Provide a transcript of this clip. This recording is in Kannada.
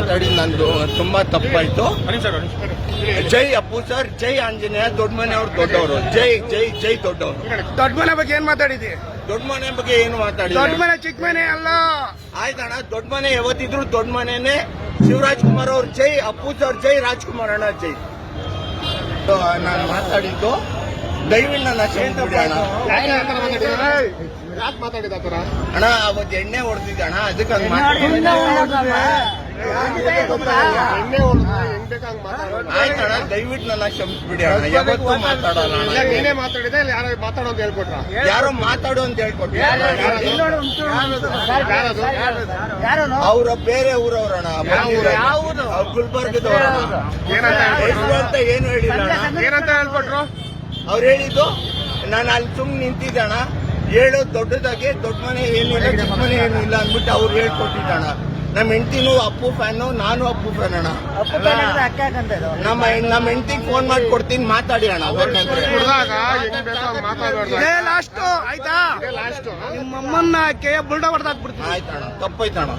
ಮಾತಾಡಿ ನಂದು ತುಂಬಾ ತಪ್ಪಾಯ್ತು. ಜೈ ಅಪ್ಪು ಸರ್ ಜೈ ಆಂಜನೇಯ ದೊಡ್ಡ ಮನೆಯವ್ರು ದೊಡ್ಡವರು. ಜೈ ಜೈ ಜೈ ದೊಡ್ಡವರು. ದೊಡ್ಡ ಮನೆ ಬಗ್ಗೆ ಏನ್ ಮಾತಾಡಿದಿ ದೊಡ್ಡ ಮನೆ ಬಗ್ಗೆ ಏನು ಮಾತಾಡಿ ದೊಡ್ಡ ಮನೆ ಚಿಕ್ಕ ಮನೆ ಅಲ್ಲ. ಆಯ್ತಣ್ಣ ದೊಡ್ಡ ಮನೆ ಯಾವತ್ತಿದ್ರು ದೊಡ್ಡ ಮನೆನೇ ಶಿವರಾಜ್ ಕುಮಾರ್ ಅವ್ರ ಜೈ ಅಪ್ಪು ಸರ್ ಜೈ ರಾಜ್ಕುಮಾರ್ ಅಣ್ಣ ಜೈ. ನಾನು ಮಾತಾಡಿದ್ದು ದಯವಿಲ್ಲ ಅಣ್ಣ. ಯಾಕೆ ಮಾತಾಡಿದ ಆತರ ಅಣ್ಣ ಅವತ್ತು ಎಣ್ಣೆ ಹೊಡೆದಿದ್ದೆ ಅಣ್ಣ ಅದಕ್ಕೆ ಆಯ್ತಣ್ಣ ದಯವಿಟ್ಟು ನನ್ನ ಕ್ಷಮಿಸ್ಬಿಡಿ ಅಣ್ಣ. ಯಾವತ್ತೂ ಮಾತಾಡೋಣ ಇಲ್ಲ ಅಣ್ಣ. ನೀನೇ ಮಾತಾಡಿದೆ ಇಲ್ಲ ಯಾರೋ ಮಾತಾಡೋ ಅಂತ ಹೇಳ್ಕೊಟ್ರ ಯಾರೋ ಮಾತಾಡು ಅಂತ ಹೇಳ್ಕೊಟ್ರು. ಯಾರದು ಅವರ ಬೇರೆ ಊರವ್ರಣ ಗುಲ್ಬರ್ಗದವ್ರಣ ಏನಂತ ಅಂತ ಏನು ಹೇಳಿಲ್ಲ ಅಣ್ಣ. ಏನಂತ ಹೇಳ್ಕೊಟ್ರು ಅವ್ರು ಹೇಳಿದ್ದು ನಾನು ಅಲ್ಲಿ ಸುಮ್ ನಿಂತಿದ್ದಣ ಹೇಳೋ ದೊಡ್ಡದಾಗಿ ದೊಡ್ಡ ಮನೆ ಏನಿಲ್ಲ ಚಿಕ್ಕ ಮನೆ ಏನಿಲ್ಲ ಅಂದ್ಬಿಟ್ಟು ಅವ್ರು ಹೇಳ್ಕೊಟ್ಟಿದ್ದಣ ನಮ್ಮ ಹೆಂಡತಿನೂ ಅಪ್ಪು ಫ್ಯಾನು ನಾನು ಅಪ್ಪು ಫ್ಯಾನ್ ಅಣ್ಣ ನಮ್ಮ ನಮ್ಮ ಹೆಂಡತಿಗೆ ಫೋನ್ ಮಾಡಿ ಕೊಡ್ತೀನಿ ಮಾತಾಡಿ ಅಣ್ಣ ಇದೇ ಲಾಸ್ಟ್ ಆಯ್ತಾ? ಲಾಸ್ಟ್ ನಿಮ್ಮಮ್ಮನ್ನ ಕೆ ಬುಲ್ಡ ಹೊಡೆದಾಕ್ಬಿಡ್ತೀನಿ ಆಯ್ತಣ್ಣ ತಪ್ಪಾಯ್ತಣ್ಣ.